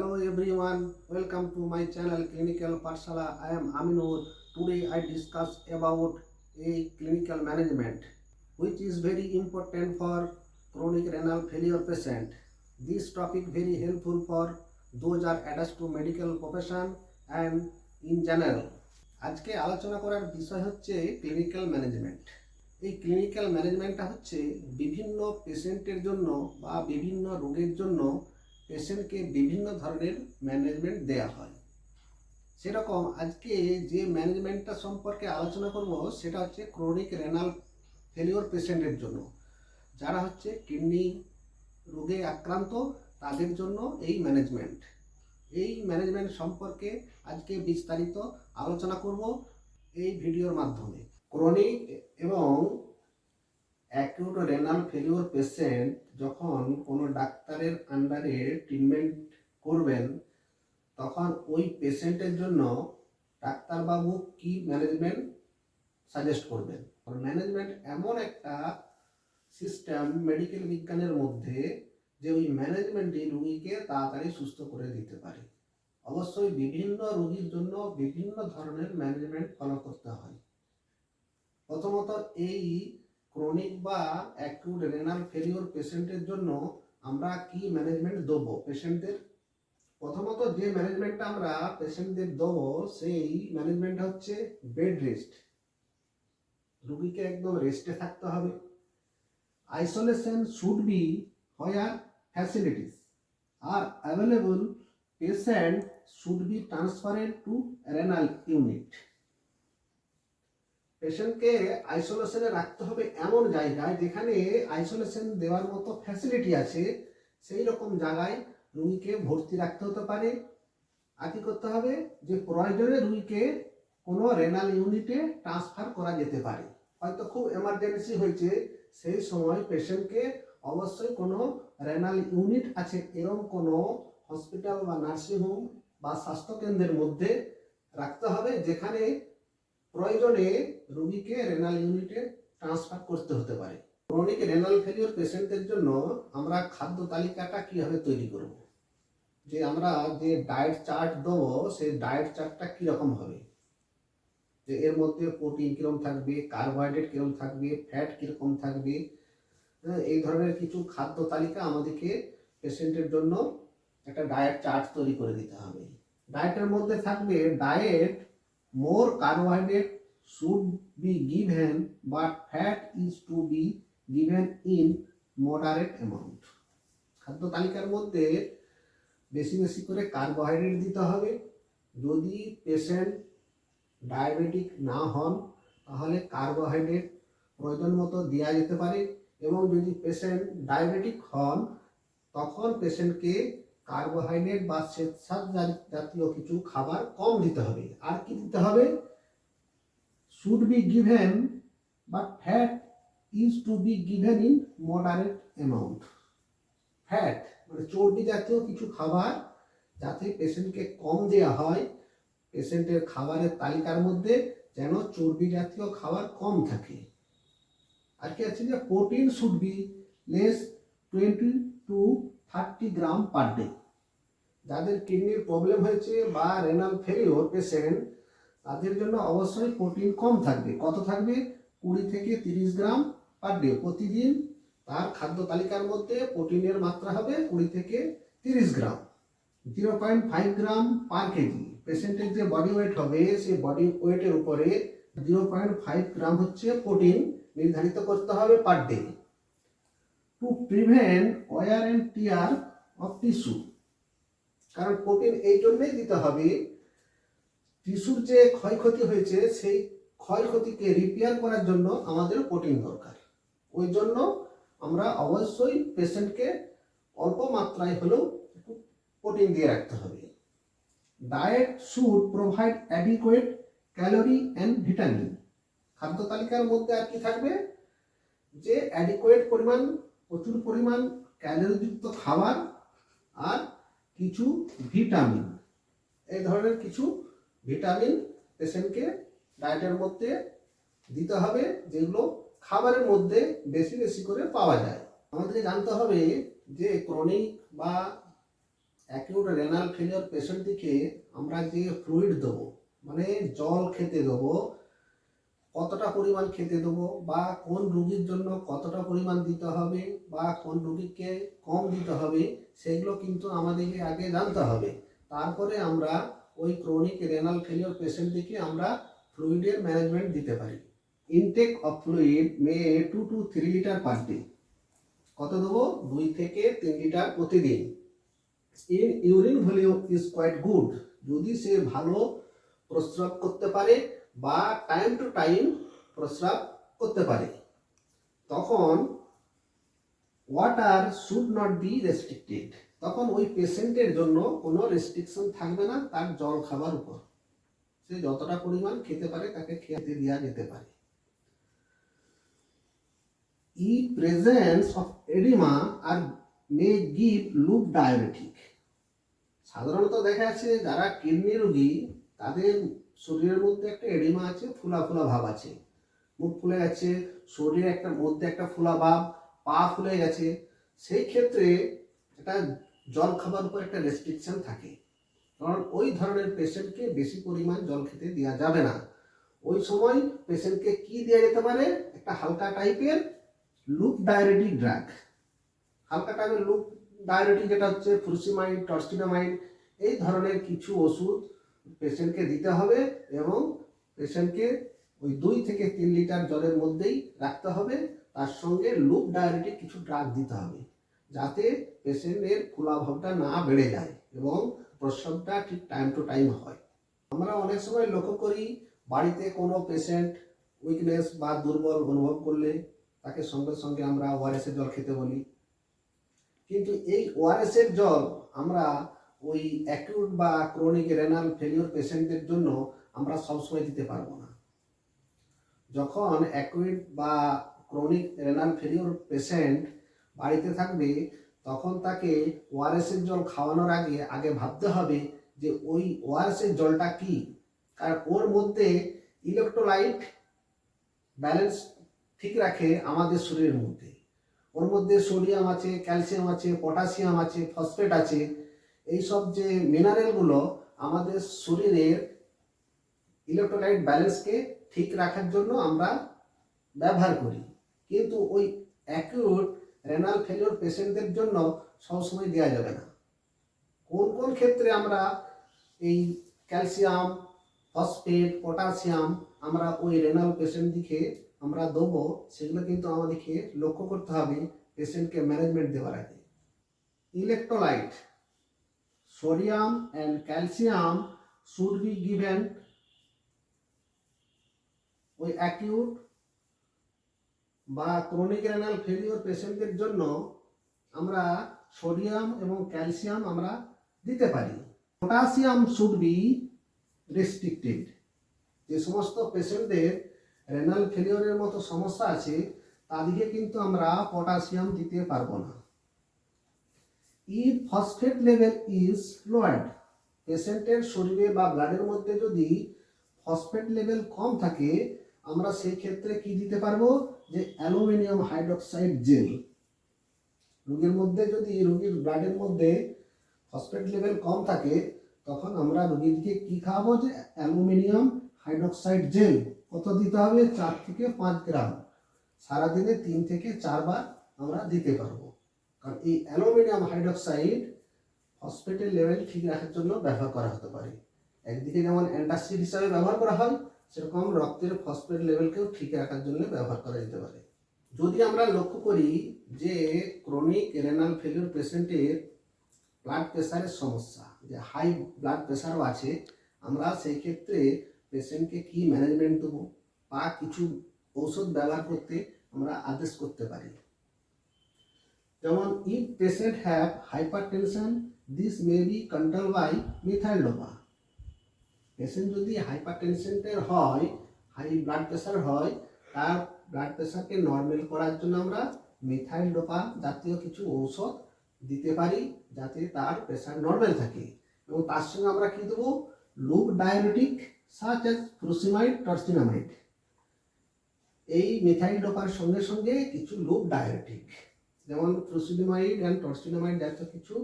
Hello everyone, welcome to my channel Clinical Parshala. I am Aminur. Today I discuss about a clinical management which is very important for chronic renal failure patient. This topic very helpful for those are attached to medical profession and in general. আজকে আলোচনা করার বিষয় হচ্ছে clinical management এই clinical ম্যানেজমেন্টটা হচ্ছে বিভিন্ন পেশেন্টের জন্য বা বিভিন্ন রোগের জন্য পেশেন্টকে বিভিন্ন ধরনের ম্যানেজমেন্ট দেয়া হয়। সেরকম আজকে যে ম্যানেজমেন্টটা সম্পর্কে আলোচনা করব, সেটা হচ্ছে ক্রনিক রেনাল ফেলিওর পেশেন্টের জন্য। যারা হচ্ছে কিডনি রোগে আক্রান্ত, তাদের জন্য এই ম্যানেজমেন্ট। এই ম্যানেজমেন্ট সম্পর্কে আজকে বিস্তারিত আলোচনা করব এই ভিডিওর মাধ্যমে। ক্রনিক এবং অ্যাকিউট রেনাল ফেলিওর পেশেন্ট যখন কোনো ডাক্তারের আন্ডারে ট্রিটমেন্ট করবেন, তখন ওই পেশেন্টের জন্য ডাক্তারবাবু কি ম্যানেজমেন্ট সাজেস্ট করবেন? ম্যানেজমেন্ট এমন একটা সিস্টেম মেডিকেল বিজ্ঞানের মধ্যে যে ওই ম্যানেজমেন্টই রুগীকে তাড়াতাড়ি সুস্থ করে দিতে পারে। অবশ্যই বিভিন্ন রোগীর জন্য বিভিন্ন ধরনের ম্যানেজমেন্ট ফলো করতে হয়। প্রথমত এই ক্রনিক বা অ্যাকিউট রেনাল ফেলিওর পেশেন্টের জন্য আমরা কি ম্যানেজমেন্ট দেবো? পেশেন্টদের প্রথমত যে ম্যানেজমেন্টটা আমরা পেশেন্টদের দেবো, সেই ম্যানেজমেন্ট হচ্ছে বেড রেস্ট রুগীকে একদম রেস্টে থাকতে হবে। Isolation should be where facilities are available patient should be transferred to renal unit পেশেন্টকে আইসোলেশনে রাখতে হবে এমন জায়গায় যেখানে আইসোলেশন দেওয়ার মতো ফ্যাসিলিটি আছে, সেই রকম জায়গায় রুগীকে ভর্তি রাখতে হতে পারে। আর কি করতে হবে? যে প্রয়োজনে রুগীকে কোনো রেনাল ইউনিটে ট্রান্সফার করা যেতে পারে। হয়তো খুব এমার্জেন্সি হয়েছে, সেই সময় পেশেন্টকে অবশ্যই কোনো রেনাল ইউনিট আছে এরকম কোনো হসপিটাল বা নার্সিংহোম বা স্বাস্থ্যকেন্দ্রের মধ্যে রাখতে হবে, যেখানে প্রয়োজনে রোগীকে রেনাল ইউনিটে ট্রান্সফার করতে হতে পারে। ক্রনিক রেনাল ফেলিওর পেশেন্টদের জন্য আমরা খাদ্য তালিকাটা কীভাবে তৈরি করব? যে আমরা যে ডায়েট চার্ট দেবো সেই ডায়েট চার্টটা কীরকম হবে? যে এর মধ্যে প্রোটিন কীরকম থাকবে কার্বোহাইড্রেট কীরকম থাকবে ফ্যাট কীরকম থাকবে হ্যাঁ, এই ধরনের কিছু খাদ্য তালিকা আমাদেরকে পেশেন্টের জন্য একটা ডায়েট চার্ট তৈরি করে দিতে হবে। ডায়েটের মধ্যে থাকবে diet more carbohydrate should be given, but fat is to be given in moderate amount. খাদ্য তালিকার মধ্যে বেশি বেশি করে কার্বোহাইড্রেট দিতে হবে। যদি পেশেন্ট ডায়াবেটিক না হন, তাহলে কার্বোহাইড্রেট প্রয়োজন মতো দেওয়া যেতে পারে এবং যদি পেশেন্ট ডায়াবেটিক হন, তখন পেশেন্টকে কার্বোহাইড্রেট বা শ্বেতসার জাতীয় কিছু খাবার কম দিতে হবে। আর কি দিতে হবে? Should be given but fat is to be given in moderate amount fat মানে চর্বি জাতীয় কিছু খাবার যাতে পেশেন্টকে কম দেওয়া হয়, পেশেন্টের খাবারের তালিকার মধ্যে যেন চর্বি জাতীয় খাবার কম থাকে। আর কি আছে যে protein should be less twenty to thirty gram per day যাদের কিডনির প্রবলেম হয়েছে বা রেনাল ফেলিওর পেশেন্ট তাদের জন্য অবশ্যই প্রোটিন কম থাকবে। কত থাকবে? কুড়ি থেকে তিরিশ গ্রাম পার ডে প্রতিদিন। তার খাদ্য তালিকার মধ্যে প্রোটিনের মাত্রা হবে কুড়ি থেকে তিরিশ গ্রাম। Zero point five gram per KG পেশেন্টের যে বডি ওয়েট হবে, সেই বডি ওয়েটের উপরে জিরো পয়েন্ট ফাইভ গ্রাম হচ্ছে প্রোটিন নির্ধারিত করতে হবে per day to prevent wear and tear of tissue কারণ প্রোটিন এই জন্যই দিতে হবে, টিস্যুর যে ক্ষয়ক্ষতি হয়েছে, সেই ক্ষয়ক্ষতিকে রিপেয়ার করার জন্য আমাদের প্রোটিন দরকার। ওই জন্য আমরা অবশ্যই পেশেন্টকে অল্প মাত্রায় হলেও একটু প্রোটিন দিয়ে রাখতে হবে। Diet should provide adequate calorie and vitamin খাদ্য তালিকার মধ্যে আর কি থাকবে? যে অ্যাডিকুয়েট পরিমাণ, প্রচুর পরিমাণ ক্যালোরিযুক্ত খাবার আর কিছু ভিটামিন। এই ধরনের কিছু ভিটামিন পেশেন্টকে ডায়েটের মধ্যে দিতে হবে, যেগুলো খাবারের মধ্যে বেশি বেশি করে পাওয়া যায়। আমাদেরকে জানতে হবে যে ক্রনিক বা অ্যাকিউট রেনাল ফেলিওর পেশেন্টটিকে আমরা যে ফ্লুইড দেবো মানে জল খেতে দেবো, কতটা পরিমাণ খেতে দেবো বা কোন রুগীর জন্য কতটা পরিমাণ দিতে হবে বা কোন রুগীকে কম দিতে হবে সেগুলো কিন্তু আমাদেরকে আগে জানতে হবে। তারপরে আমরা ওই ক্রনিক রেনাল ফেলিওর পেশেন্টটিকে আমরা ফ্লুইডের ম্যানেজমেন্ট দিতে পারি। Intake of fluid may to two three litre per day কত দেবো? দুই থেকে তিন লিটার প্রতিদিন। In urine volume is quite good যদি সে ভালো প্রস্রাব করতে পারে বা টাইম টু টাইম প্রস্রাব করতে পারে। তখন water should not be restricted তখন ওই পেশেন্টের জন্য কোনো রেস্ট্রিকশন থাকবে না তার জল খাবার উপর। সে যতটা পরিমাণ খেতে পারে তাকে খেতে দেওয়া যেতে পারে। ই presence of edema R may give loop diabetic. সাধারণত দেখা যাচ্ছে যারা কিডনি রোগী, তাদের শরীরের মধ্যে একটা এডিমা আছে, ফুলা ফুলা ভাব আছে। মুখ ফুলে গেছে শরীরে একটা মধ্যে একটা ফুলা ভাব পা ফুলে গেছে, সেই ক্ষেত্রে একটা জল খাবার উপর একটা রেস্ট্রিকশন থাকে। কারণ ওই ধরনের পেশেন্টকে বেশি পরিমাণ জল খেতে দেওয়া যাবে না। ওই সময় পেশেন্টকে কি দেওয়া যেতে পারে? একটা হালকা টাইপের লুপ ডায়ারেটিক ড্রাগ হালকা টাইপের লুপ ডায়ারেটিক যেটা হচ্ছে ফুরসিমাইড টর্সিনামাইড এই ধরনের কিছু ওষুধ পেশেন্টকে দিতে হবে এবং পেশেন্টকে ওই দুই থেকে তিন লিটার জলের মধ্যেই রাখতে হবে। তার সঙ্গে লুপ ডায়ারেটিক কিছু ড্রাগ দিতে হবে, যাতে পেশেন্টের ফুলাভাবটা না বেড়ে যায় এবং প্রস্রাবটা ঠিক টাইম টু টাইম হয়। আমরা অনেক সময় লক্ষ্য করি, বাড়িতে কোনো পেশেন্ট উইকনেস বা দুর্বল অনুভব করলে তাকে সঙ্গে সঙ্গে আমরা ওআরএসের জল খেতে বলি। কিন্তু এই ওআরএসের জল আমরা ওই অ্যাকিউট বা ক্রনিক রেনাল ফেলিওর পেশেন্টদের জন্য আমরা সবসময় দিতে পারব না। যখন অ্যাকিউট বা ক্রনিক রেনাল ফেলিওর পেশেন্ট বাড়িতে থাকবে, তখন তাকে ওআরএসের জল খাওয়ানোর আগে আগে ভাবতে হবে যে ওই ওআরএসের জলটা কি? কারণ ওর মধ্যে ইলেকট্রোলাইট ব্যালেন্স ঠিক রাখে আমাদের শরীরের মধ্যে। ওর মধ্যে সোডিয়াম আছে ক্যালসিয়াম আছে পটাশিয়াম আছে ফসফেট আছে। এইসব যে মিনারেলগুলো আমাদের শরীরের ইলেকট্রোলাইট ব্যালেন্সকে ঠিক রাখার জন্য আমরা ব্যবহার করি। কিন্তু ওই অ্যাকিউট রেনাল ফেলিওর পেশেন্টদের জন্য সবসময় দেওয়া যাবে না। কোন কোন ক্ষেত্রে আমরা এই ক্যালসিয়াম ফসফেট পটাশিয়াম আমরা ওই রেনাল পেশেন্ট দিকে আমরা দেবো, সেগুলো কিন্তু আমাদেরকে লক্ষ্য করতে হবে পেশেন্টকে ম্যানেজমেন্ট দেওয়ার আগে। Electrolyte sodium and calcium should be given ওই অ্যাকিউট বা ক্রনিক রেনাল ফেলিওর পেশেন্টদের জন্য আমরা সোডিয়াম এবং ক্যালসিয়াম আমরা দিতে পারি। পটাশিয়াম শুড বি রেস্ট্রিক্টেড যে সমস্ত পেশেন্টদের রেনাল ফেলিওরের মতো সমস্যা আছে, তাদেরকে কিন্তু আমরা পটাশিয়াম দিতে পারব না। If phosphate level is lowered পেশেন্টের শরীরে বা ব্লাডের মধ্যে যদি ফসফেট লেভেল কম থাকে আমরা সেই ক্ষেত্রে কি দিতে পারব? যে অ্যালুমিনিয়াম হাইড্রোক্সাইড জেল। রোগীর মধ্যে যদি, রোগীর ব্লাডের মধ্যে ফসফেট লেভেল কম থাকে, তখন আমরা রোগীকে কি খাওয়াবো? যে অ্যালুমিনিয়াম হাইড্রোক্সাইড জেল। কত দিতে হবে? চার থেকে পাঁচ গ্রাম। সারাদিনে তিন থেকে চারবার আমরা দিতে পারব। কারণ এই অ্যালুমিনিয়াম হাইড্রোক্সাইড ফসফেটের লেভেল ঠিক রাখার জন্য ব্যবহার করা হতে পারে। একদিকে যেমন অ্যান্টাসিড হিসাবে ব্যবহার করা হয় সেরকম রক্তের ফসফেট লেভেলকেও ঠিক রাখার জন্য ব্যবহার করা যেতে পারে। যদি আমরা লক্ষ্য করি যে ক্রনিক রেনাল ফেলিওর পেশেন্টের ব্লাড প্রেশারের সমস্যা, যে হাই ব্লাড প্রেশারও আছে, আমরা সেই ক্ষেত্রে পেশেন্টকে কি ম্যানেজমেন্ট দেবো বা কিছু ঔষধ ব্যবহার করতে আমরা আদেশ করতে পারি। যেমন if patient have hypertension this may be control by methyldopa patient যদি হাইপার টেনশনের হয় হাই ব্লাড প্রেশার হয়, তার ব্লাড প্রেশারকে নর্মাল করার জন্য আমরা মিথাইল ডোপা জাতীয় কিছু ঔষধ দিতে পারি, যাতে তার প্রেশার নর্মাল থাকে। এবং তার সঙ্গে আমরা কি দেবো? Loop diuretic such as frusemide torasemide এই মিথাইল ডোপার সঙ্গে সঙ্গে কিছু লুপ ডায়াবেটিক যেমন ফ্রুসিনামাইড অ্যান্ড টর্সিনামাইড জাতীয় কিছু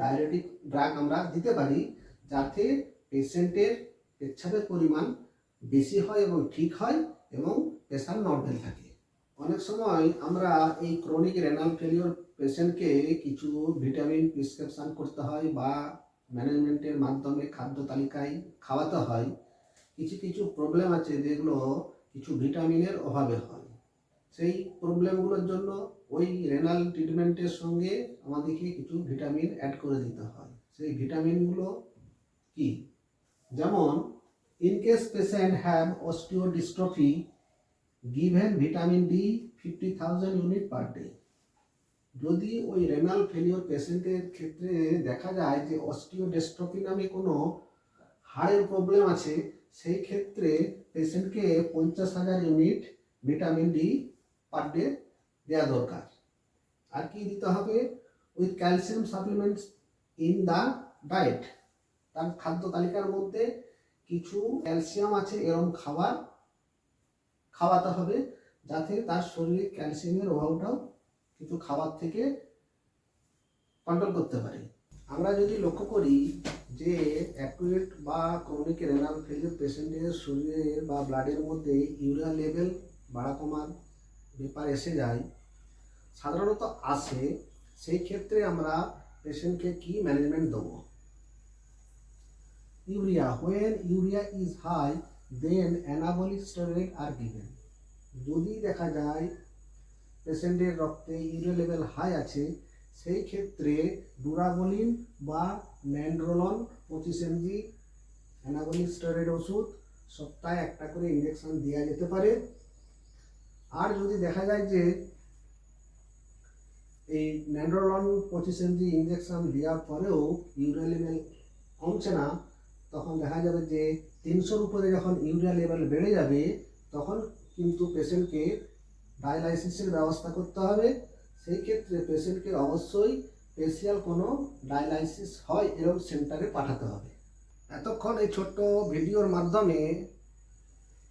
ডায়াবেটিক ড্রাগ আমরা দিতে পারি, যাতে পেশেন্টের পেচ্ছাপের পরিমাণ বেশি হয় এবং ঠিক হয় এবং প্রেশার নর্মাল থাকে। অনেক সময় আমরা এই ক্রনিক রেনাল ফেলিওর পেশেন্টকে কিছু ভিটামিন প্রেসক্রিপশন করতে হয় বা ম্যানেজমেন্টের মাধ্যমে খাদ্য তালিকায় খাওয়াতে হয়। কিছু কিছু প্রবলেম আছে যেগুলো কিছু ভিটামিনের অভাবে হয়। সেই প্রবলেমগুলোর জন্য ওই রেনাল ট্রিটমেন্টের সঙ্গে আমাদেরকে কিছু ভিটামিন অ্যাড করে দিতে হয়। সেই ভিটামিনগুলো কি? যেমন case patient have osteodystrophy given vitamin D fifty thousand unit per day যদি ওই রেনাল ফেলিওর পেশেন্টের ক্ষেত্রে দেখা যায় যে অস্টিওডেস্ট্রফি নামে কোনো হাড়ের প্রবলেম আছে, সেই ক্ষেত্রে পেশেন্টকে পঞ্চাশ হাজার unit vitamin D per day দেওয়া দরকার। আর কি দিতে হবে? With calcium supplements in the diet তার খাদ্য তালিকার মধ্যে কিছু ক্যালসিয়াম আছে এরকম খাবার খাওয়াতে হবে যাতে তার শরীরে ক্যালসিয়ামের অভাবটাও কিছু খাবার থেকে কন্ট্রোল করতে পারে। আমরা যদি লক্ষ্য করি যে অ্যাকুয়েট বা ক্রনিক রেনাল ফেলিওর পেশেন্টের শরীরে বা ব্লাডের মধ্যে ইউরিয়া লেভেল বাড়া কমার ব্যাপার এসে যায়, সাধারণত আসে, সেই ক্ষেত্রে আমরা পেশেন্টকে কি ম্যানেজমেন্ট দেবো? Urea when urea is high then anabolic steroid are given যদি দেখা যায়, পেশেন্টের রক্তে ইউরিয়া লেভেল হাই আছে, সেই ক্ষেত্রে ডুরাগোলিন বা ম্যান্ড্রোলন পঁচিশ এমজি অ্যানাবলিক স্টেরয়েড ওষুধ সপ্তাহে একটা করে ইঞ্জেকশন দেওয়া যেতে পারে। আর যদি দেখা যায় যে এই ন্যান্ড্রোলন পঁচিশ এমজি ইঞ্জেকশন দেওয়ার পরেও ইউরিয়া লেভেল কমছে না তখন দেখা যাবে যে তিনশোর উপরে যখন ইউরিয়া লেভেল বেড়ে যাবে, তখন কিন্তু পেশেন্টকে ডায়ালাইসিসের ব্যবস্থা করতে হবে। সেই ক্ষেত্রে পেশেন্টকে অবশ্যই স্পেশিয়াল কোনো ডায়ালাইসিস হয় এরকম সেন্টারে পাঠাতে হবে। এতক্ষণ এই ছোট্ট ভিডিওর মাধ্যমে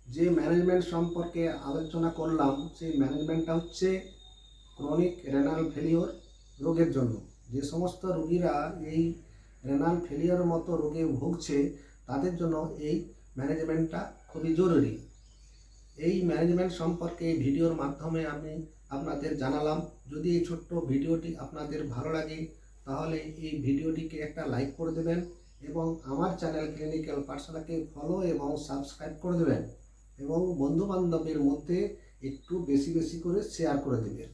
যে ম্যানেজমেন্ট সম্পর্কে আলোচনা করলাম, সেই ম্যানেজমেন্টটা হচ্ছে ক্রনিক রেনাল ফেলিওর রোগের জন্য। যে সমস্ত রোগীরা এই রেনাল ফেলিওর মতো রোগে ভুগছে, তাদের জন্য এই ম্যানেজমেন্টটা খুবই জরুরি। এই ম্যানেজমেন্ট সম্পর্কে এই ভিডিওর মাধ্যমে আমি আপনাদের জানালাম, যদি এই ছোট্ট ভিডিওটি আপনাদের ভালো লাগে, তাহলে এই ভিডিওটিকে একটা লাইক করে দেবেন এবং আমার চ্যানেল ক্লিনিক্যাল পাঠশালাকে ফলো এবং সাবস্ক্রাইব করে দেবেন এবং বন্ধু বান্ধবের মধ্যে একটু বেশি বেশি করে শেয়ার করে দেবেন।